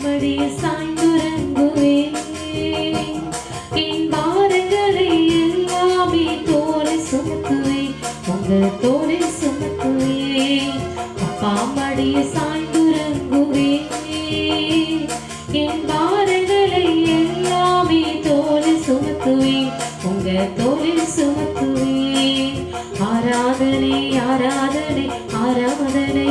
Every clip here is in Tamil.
அப்படியே சாய்ந்துறங்குவேன் என் பாரங்களை எல்லாமே தோலை சுமத்துவேன் உங்கள் தோலை சுமத்துவேன் அப்பா மடியை சாய்ந்துறங்குவேன் என் பாரங்களை எல்லாமே தோலை சுமத்துவேன் உங்கள் தோலை சுமத்துவேன் ஆராதனை ஆராதனை ஆராதனை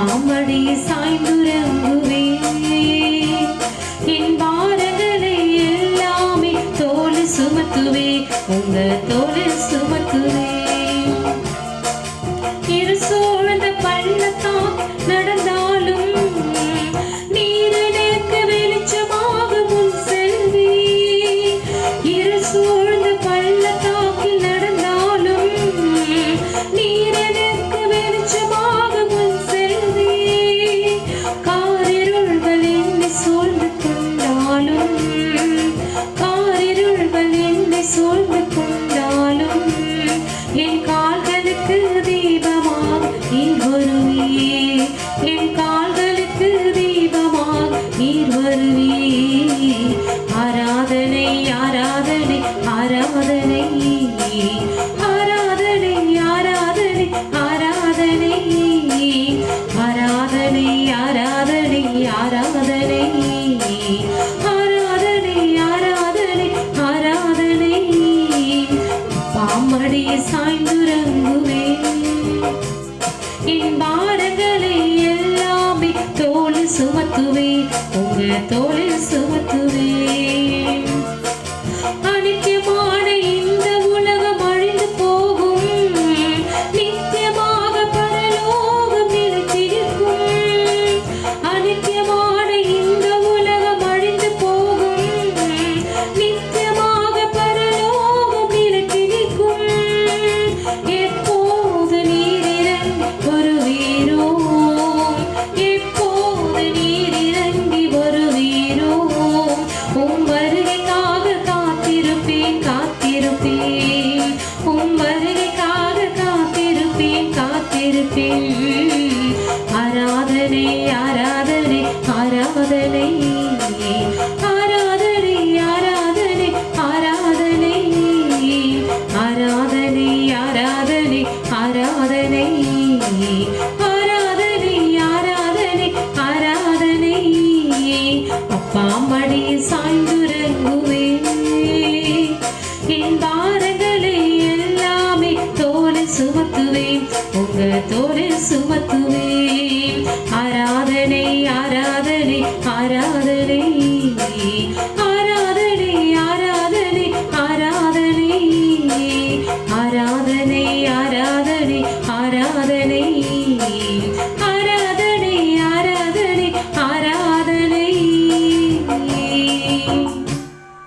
பாம்படி சாய்ந்துறங்குவே என் பாரங்களை எல்லாமே தோல் சுமத்துவே உங்க தோல் சுமத்துவே. with them. பாடங்களை எல்லாமே தோல் சுமத்துவே உங்க தோல் சுமத்துவே longe. உலகத்தோடு சுமத்துவே ஆராதனை ஆராதனை ஆராதனை. ஆராதனை ஆராதனை ஆராதனை. ஆராதனை ஆராதனை ஆராதனை.